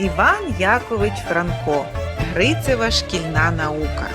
Іван Якович Франко. Грицева шкільна наука.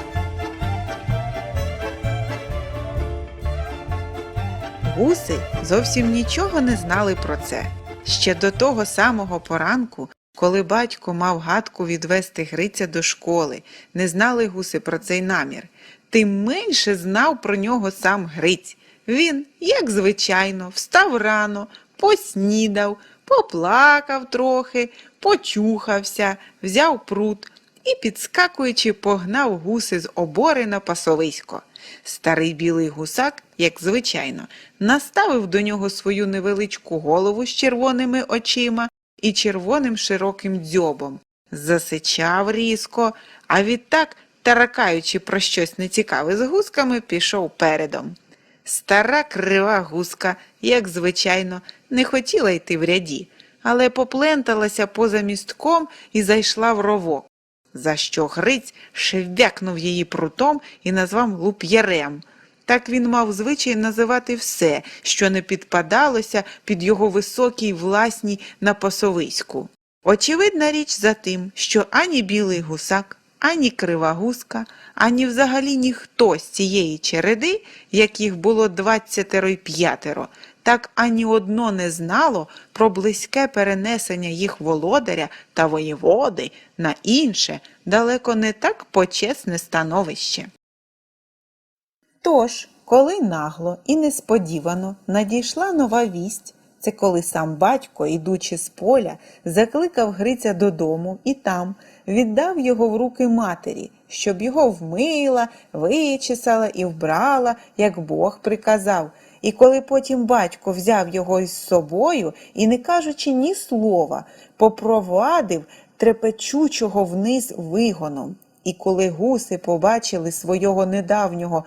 Гуси зовсім нічого не знали про це. Ще до того самого поранку, коли батько мав гадку відвести Гриця до школи, не знали гуси про цей намір. Тим менше знав про нього сам Гриць. Він, як звичайно, встав рано, поснідав, поплакав трохи, почухався, взяв прут і, підскакуючи, погнав гуси з обори на пасовисько. Старий білий гусак, як звичайно, наставив до нього свою невеличку голову з червоними очима і червоним широким дзьобом. Засичав різко, а відтак, таракаючи про щось нецікаве з гусками, пішов передом. Стара крива гуска, як звичайно, не хотіла йти в ряді, але попленталася поза містком і зайшла в ровок, за що Гриць шевбякнув її прутом і назвав луп'ярем. Так він мав звичай називати все, що не підпадалося під його високій власній на пасовиську. Очевидна річ за тим, що ані білий гусак, ані крива гуска, ані взагалі ніхто з цієї череди, яких було двадцятеро й п'ятеро, так ані одно не знало про близьке перенесення їх володаря та воєводи на інше, далеко не так почесне становище. Тож, коли нагло і несподівано надійшла нова вість, це коли сам батько, ідучи з поля, закликав Гриця додому і там віддав його в руки матері, щоб його вмила, вичесала і вбрала, як Бог приказав. І коли потім батько взяв його із собою і, не кажучи ні слова, попровадив трепечучого вниз вигоном. І коли гуси побачили свого недавнього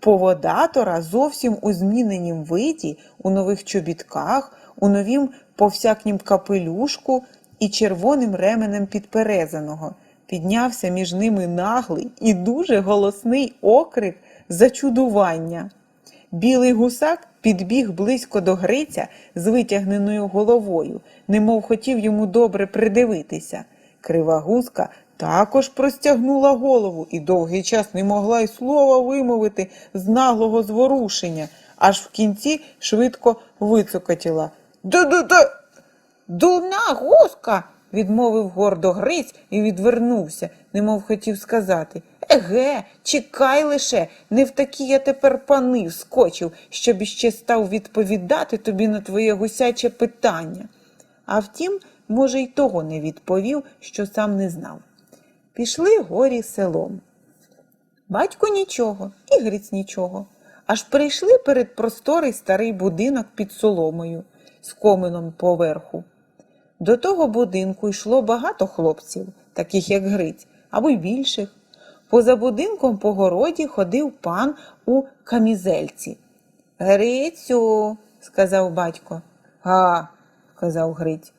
поводатора зовсім у зміненім виді, у нових чобітках, у новім повсякнім капелюшку і червоним ременем підперезаного, піднявся між ними наглий і дуже голосний окрик зачудування. Білий гусак підбіг близько до Гриця з витягненою головою, немов хотів йому добре придивитися. Крива гуска також простягнула голову і довгий час не могла й слова вимовити з наглого зворушення, аж в кінці швидко вицокотіла. «Ду-ду-ду!» Дурна гуска, відмовив гордо Гриць і відвернувся, немов хотів сказати. Еге, чекай лише, не в такі я тепер пани вскочив, щоб іще став відповідати тобі на твоє гусяче питання. А втім, може, й того не відповів, що сам не знав. Пішли горі селом. Батько нічого, і Гриць нічого. Аж прийшли перед просторий старий будинок під соломою з комином поверху. До того будинку йшло багато хлопців, таких як Гриць, або й більших. Поза будинком по городі ходив пан у камізельці. Грицю, сказав батько. Га, сказав Гриць.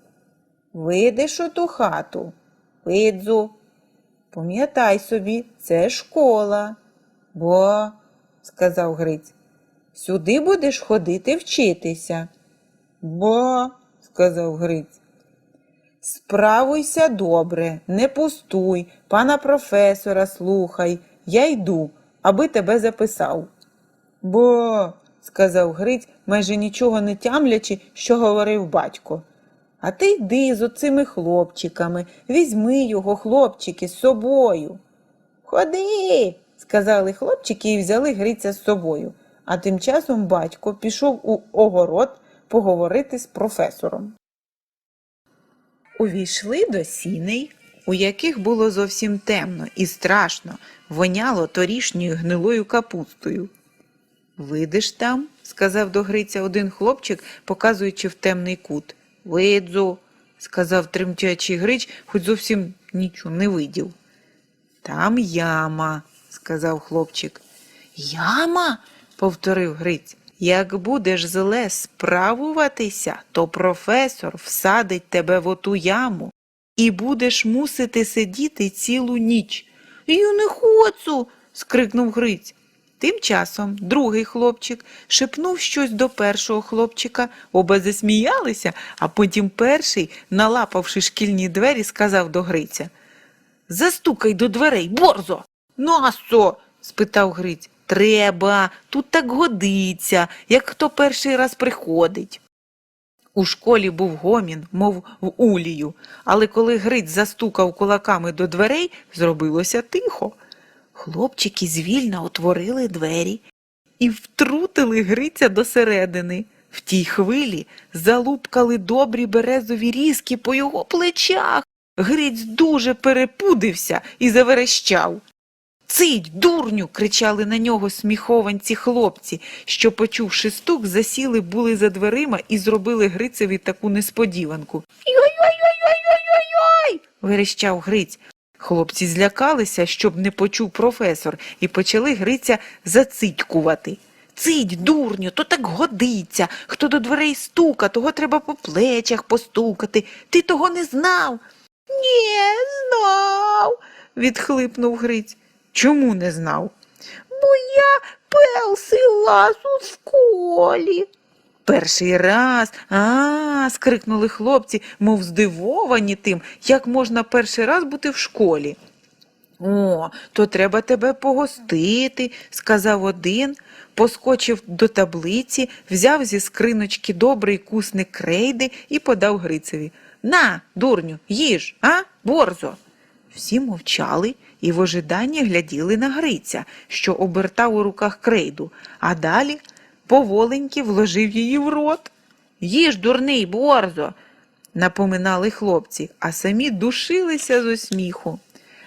Видиш у ту хату? Видзу. Пам'ятай собі, це школа. Бо, сказав Гриць, сюди будеш ходити вчитися. Бо, сказав Гриць. Справуйся добре, не пустуй, пана професора слухай, я йду, аби тебе записав. Бо, сказав Гриць, майже нічого не тямлячи, що говорив батько. А ти йди з оцими хлопчиками, візьми його, хлопчики, з собою. Ходи, сказали хлопчики і взяли Гриця з собою. А тим часом батько пішов у огород поговорити з професором. Увійшли до сіней, у яких було зовсім темно і страшно, воняло торішньою гнилою капустою. Видиш там, сказав до Гриця один хлопчик, показуючи в темний кут. Видзу, сказав тремтячий Грич, хоч зовсім нічого не видів. Там яма, сказав хлопчик. Яма? повторив Гриць. Як будеш зле справуватися, то професор всадить тебе в оту яму і будеш мусити сидіти цілу ніч. Я не хочу. скрикнув Гриць. Тим часом другий хлопчик шепнув щось до першого хлопчика, оба засміялися, а потім перший, налапавши шкільні двері, сказав до Гриця Застукай до дверей, борзо. Насо? спитав Гриць. Треба, тут так годиться, як хто перший раз приходить. У школі був гомін, мов в улію, але коли Гриць застукав кулаками до дверей, зробилося тихо. Хлопчики звільно отворили двері і втрутили Гриця досередини. В тій хвилі залупкали добрі березові різки по його плечах. Гриць дуже перепудився і заверещав. Цить, дурню. кричали на нього сміхованці хлопці, що, почувши стук, засіли були за дверима і зробили Грицеві таку несподіванку. Йой-йой-йой-йой-йой-йой. верещав Гриць. Хлопці злякалися, щоб не почув професор, і почали Гриця зацитькувати. Цить, дурню, то так годиться. Хто до дверей стука, того треба по плечах постукати. Ти того не знав. Ні, знав, відхлипнув Гриць. Чому не знав? Бо я перший раз у школі. Перший раз. А, скрикнули хлопці, мов здивовані тим, як можна перший раз бути в школі. О, то треба тебе погостити, сказав один, поскочив до таблиці, взяв зі скриночки добрий кусник крейди і подав Грицеві. На, дурню, їж, а, борзо. Всі мовчали і в ожиданні гляділи на Гриця, що обертав у руках крейду, а далі поволеньки вложив її в рот. Їж, дурний, борзо, напоминали хлопці, а самі душилися з сміху.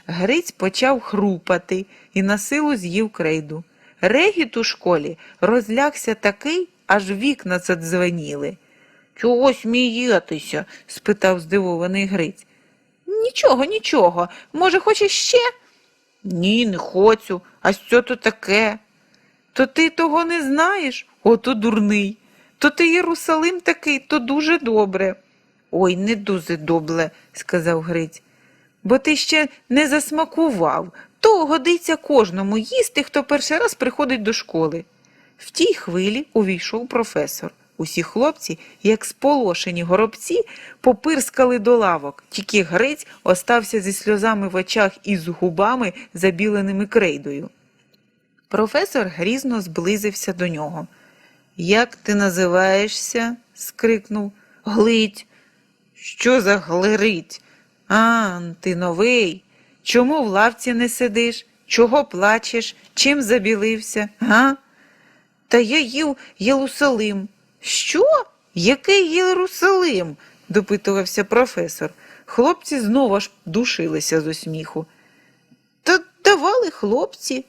Гриць почав хрупати і на силу з'їв крейду. Регіт у школі розлягся такий, аж вікна задзвеніли. Чого смієтеся? спитав здивований Гриць. Нічого, нічого. Може, хочеш ще? Ні, не хочу. А що то таке? То ти того не знаєш? Ото дурний. То ти Єрусалим такий, то дуже добре. Ой, не дуже добре, сказав Гриць. Бо ти ще не засмакував. То годиться кожному їсти, хто перший раз приходить до школи. В тій хвилі увійшов професор. Усі хлопці, як сполошені горобці, попирскали до лавок, тільки Гриць остався зі сльозами в очах і з губами, забіленими крейдою. Професор грізно зблизився до нього. Як ти називаєшся? скрикнув. Глить. Що за глирить? А, ти новий. Чому в лавці не сидиш? Чого плачеш? Чим забілився? Га? Та я їв Єрусалим. Що? Який Єрусалим? допитувався професор. Хлопці знову аж душилися з сміху. Та давали хлопці.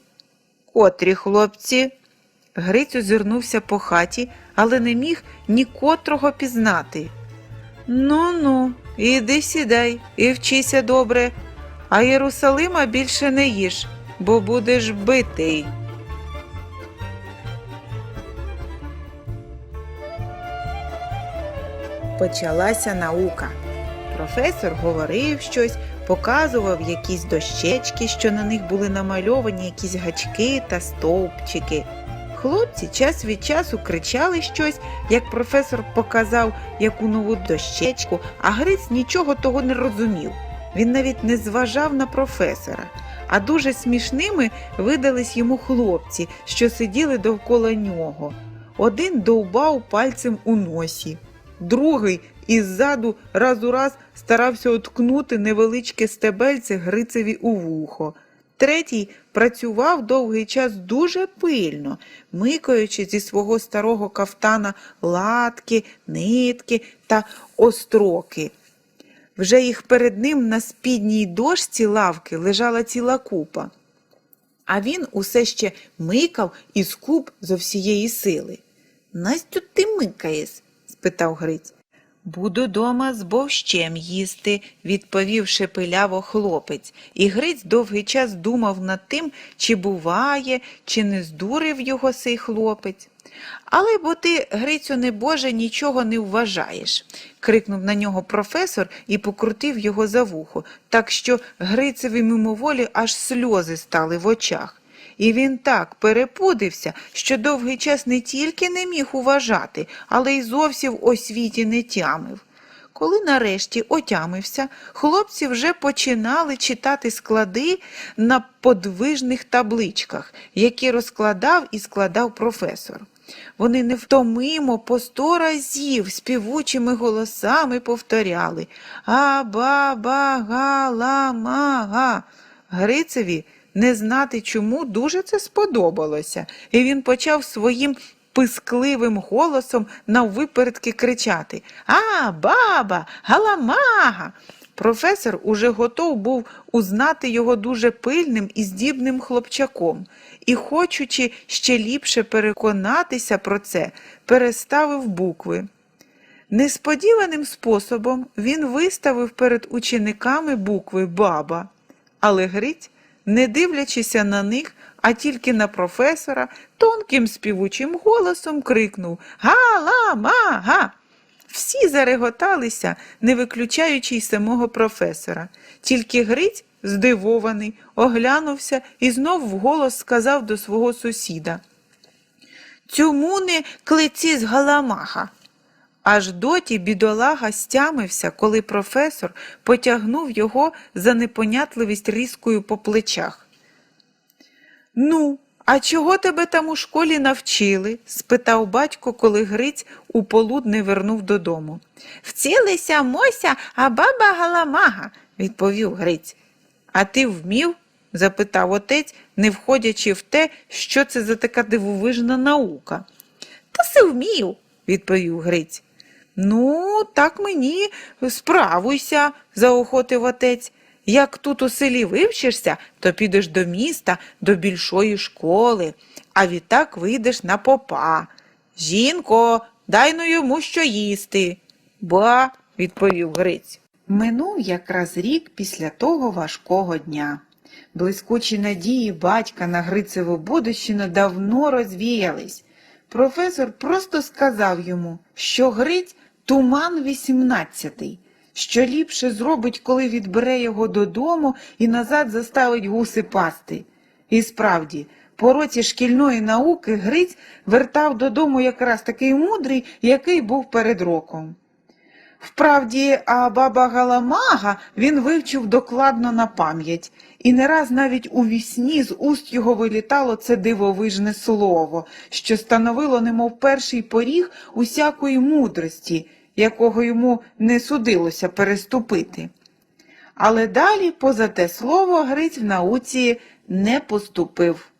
Котрі хлопці? Гриць озирнувся по хаті, але не міг ні котрого пізнати. Ну ну, іди сідай і вчися добре, а Єрусалима більше не їж, бо будеш битий. Почалася наука. Професор говорив щось, показував якісь дощечки, що на них були намальовані якісь гачки та стовпчики. Хлопці час від часу кричали щось, як професор показав яку нову дощечку, а Гриць нічого того не розумів. Він навіть не зважав на професора. А дуже смішними видались йому хлопці, що сиділи довкола нього. Один довбав пальцем у носі, другий іззаду раз у раз старався уткнути невеличке стебельце Грицеві у вухо. Третій працював довгий час дуже пильно, микаючи зі свого старого кафтана латки, нитки та остроки. Вже їх перед ним на спідній дошці лавки лежала ціла купа. А він усе ще микав і скуп зо всієї сили. Настю ти микаєш? спитав Гриць. Буду дома з бовщем їсти, відповів шепеляво хлопець, і Гриць довгий час думав над тим, чи буває, чи не здурив його сей хлопець. Але бо ти, Грицю небоже, нічого не вважаєш, крикнув на нього професор і покрутив його за вухо, так що Грицеві мимоволі аж сльози стали в очах. І він так перепудився, що довгий час не тільки не міг уважати, але й зовсім у світі не тямив. Коли нарешті отямився, хлопці вже починали читати склади на подвижних табличках, які розкладав і складав професор. Вони невтомимо по сто разів співучими голосами повторяли А-ба-ба-га-ла-ма-га. Грицеві не знати чому дуже це сподобалося, і він почав своїм пискливим голосом наввипередки кричати. А, баба, галамага. Професор уже готов був узнати його дуже пильним і здібним хлопчаком, і, хочучи ще ліпше переконатися про це, переставив букви. Несподіваним способом він виставив перед учениками букви баба, але Гриць, не дивлячися на них, а тільки на професора, тонким співучим голосом крикнув Га-ла-ма-га. Всі зареготалися, не виключаючи й самого професора. Тільки Гриць, здивований, оглянувся і знов вголос сказав до свого сусіда. Цьому не клиці з галамаха. Аж доті бідолага стямився, коли професор потягнув його за непонятливість різкою по плечах. Ну, а чого тебе там у школі навчили? спитав батько, коли Гриць у полудне вернув додому. Вцілися Мося, а баба галамага, відповів Гриць. А ти вмів? запитав отець, не входячи в те, що це за така дивовижна наука. Та се вмів, відповів Гриць. Ну, так мені справуйся, заохотив отець. Як тут у селі вивчишся, то підеш до міста, до більшої школи, а відтак вийдеш на попа. Жінко, дай ну йому що їсти. Ба, відповів Гриць. Минув якраз рік після того важкого дня. Блискучі надії батька на Грицеву будущину давно розвіялись. Професор просто сказав йому, що Гриць туман вісімнадцятий, що ліпше зробить, коли відбере його додому і назад заставить гуси пасти. І справді, по році шкільної науки Гриць вертав додому якраз такий мудрий, який був перед роком. Вправді, а баба Галамага він вивчив докладно на пам'ять, і не раз навіть у вісні з уст його вилітало це дивовижне слово, що становило немов перший поріг усякої мудрості, якого йому не судилося переступити. Але далі, поза те слово, Гриць в науці не поступив.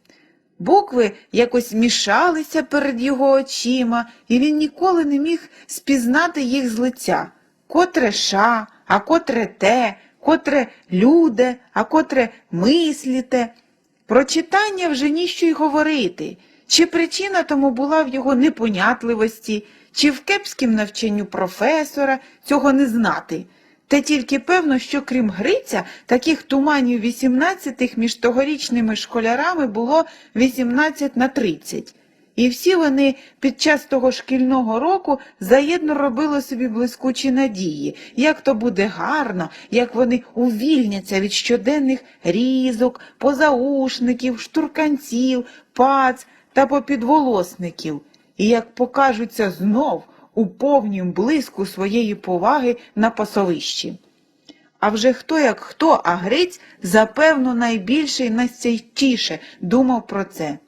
Букви якось мішалися перед його очима, і він ніколи не міг спізнати їх з лиця. Котре ша, а котре те, котре люде, а котре мисліте. Про читання вже ніщо й говорити. Чи причина тому була в його непонятливості, чи в кепськім навчанню професора цього не знати. Та тільки певно, що крім Гриця, таких туманів 18 між тогорічними школярами було 18 на 30. І всі вони під час того шкільного року заєдно робили собі блискучі надії, як то буде гарно, як вони увільняться від щоденних різок, позаушників, штурканців, пац та попідволосників, і як покажуться знов у повнім блиску своєї поваги на пасовищі. А вже хто як хто, а Гриць, запевно, найбільше і найстійчіше думав про це.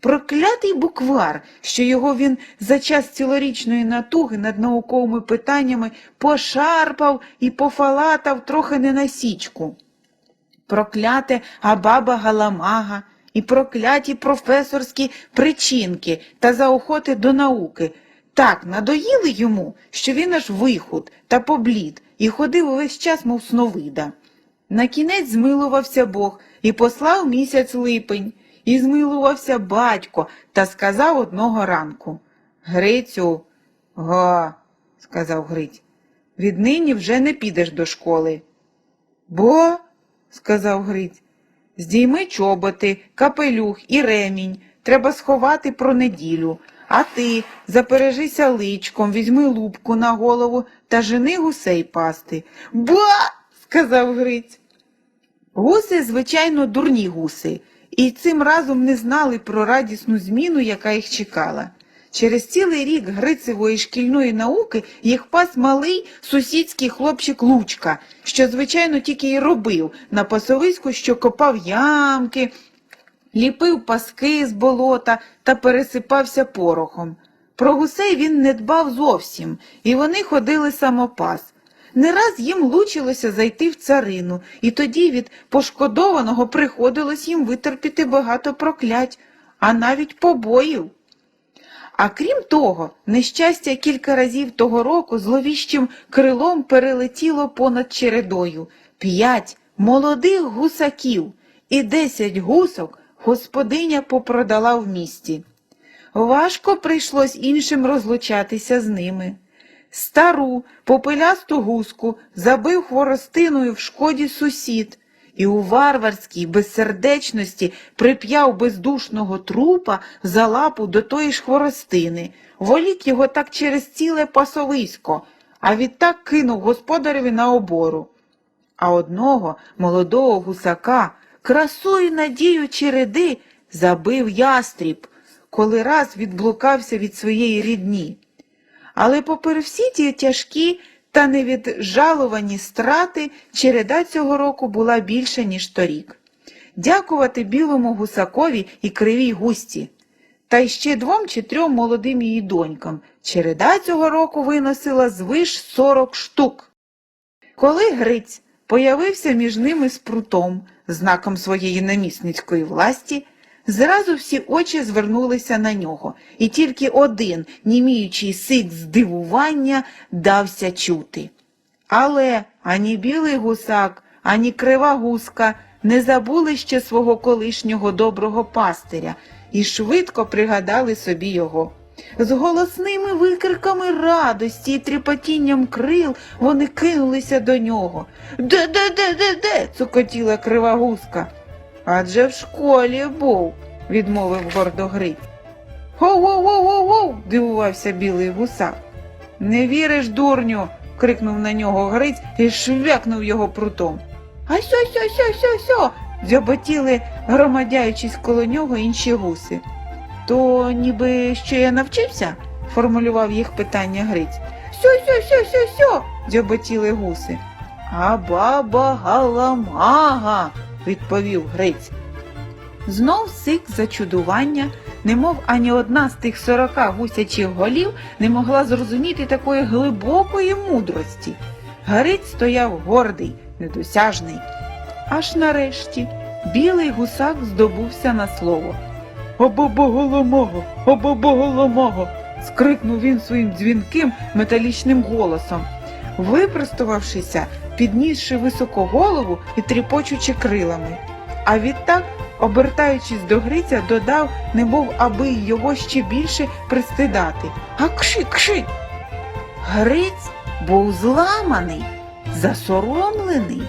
Проклятий буквар, що його він за час цілорічної натуги над науковими питаннями пошарпав і пофалатав трохи не на січку. Прокляте Абаба Галамага і прокляті професорські причинки та заохоти до науки так надоїли йому, що він аж вихуд та поблід і ходив увесь час, мов сновида. На кінець змилувався Бог і послав місяць липень, і змилувався батько та сказав одного ранку Грицю, га, сказав Гриць, віднині вже не підеш до школи. Бо, сказав Гриць, здійми чоботи, капелюх і ремінь. Треба сховати про неділю. А ти запережися личком, візьми лупку на голову та жени гусей пасти. Ба. сказав Гриць. Гуси, звичайно, дурні гуси, і цим разом не знали про радісну зміну, яка їх чекала. Через цілий рік Грицевої шкільної науки їх пас малий сусідський хлопчик Лучка, що, звичайно, тільки й робив на пасовиську, що копав ямки, ліпив паски з болота та пересипався порохом. Про гусей він не дбав зовсім, і вони ходили самопас. Не раз їм лучилося зайти в царину, і тоді від пошкодованого приходилось їм витерпіти багато проклять, а навіть побоїв. А крім того, нещастя кілька разів того року зловіщим крилом перелетіло понад чередою п'ять молодих гусаків і десять гусок господиня попродала в місті. Важко прийшлось іншим розлучатися з ними. Стару попелясту гуску забив хворостиною в шкоді сусід і у варварській безсердечності прип'яв бездушного трупа за лапу до тої ж хворостини, волік його так через ціле пасовисько, а відтак кинув господареві на обору. А одного молодого гусака, красу й надію череди, забив ястріб, коли раз відблукався від своєї рідні. Але попри всі ті тяжкі та невіджалувані страти, череда цього року була більша, ніж торік. Дякувати білому гусакові і кривій густі. Та й ще двом чи трьом молодим її донькам. Череда цього року виносила звиш сорок штук. Коли Гриць появився між ними з прутом, знаком своєї намісницької власті, зразу всі очі звернулися на нього, і тільки один, німіючий сик здивування, дався чути. Але ані білий гусак, ані крива гуска не забули ще свого колишнього доброго пастиря і швидко пригадали собі його. З голосними викриками радості і тріпотінням крил вони кинулися до нього. Де, де, де, де, де? цокотіла крива гуска. Адже в школі був, відмовив гордо Гриць. Гоу-гоу-гоу-гоу-гоу, дивувався білий гусак. Не віриш, дурню, крикнув на нього Гриць і швякнув його прутом. А сьо, сьо, сьо, сьо, сьо, дзьоботіли, громадяючись коло нього інші гуси. То ніби що я навчився? формулював їх питання Гриць. Сьо, сьо, сьо, сьо, сьо, дзьоботіли гуси. А баба галамага, відповів Гриць. Знов сик зачудування, немов ані одна з тих сорока гусячих голів не могла зрозуміти такої глибокої мудрості. Гриць стояв гордий, недосяжний. Аж нарешті білий гусак здобувся на слово. Обобоголомого, обобоголомого. скрикнув він своїм дзвінким металічним голосом. Випростувавшися, піднісши високо голову і тріпочучи крилами. А відтак, обертаючись до Гриця, додав, немов аби його ще більше пристидати. А кши, кши. Гриць був зламаний, засоромлений.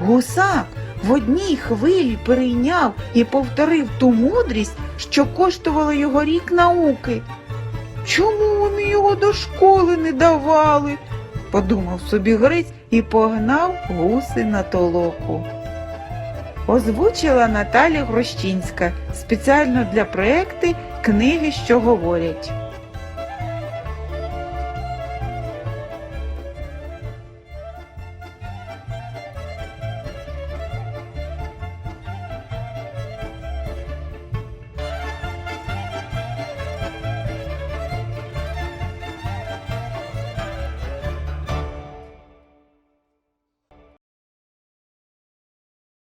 Гусак в одній хвилі перейняв і повторив ту мудрість, що коштувала його рік науки. Чому вони його до школи не давали? подумав собі Гриць і погнав гуси на толоку. Озвучила Наталя Грощинська спеціально для проекти Книги, що говорять.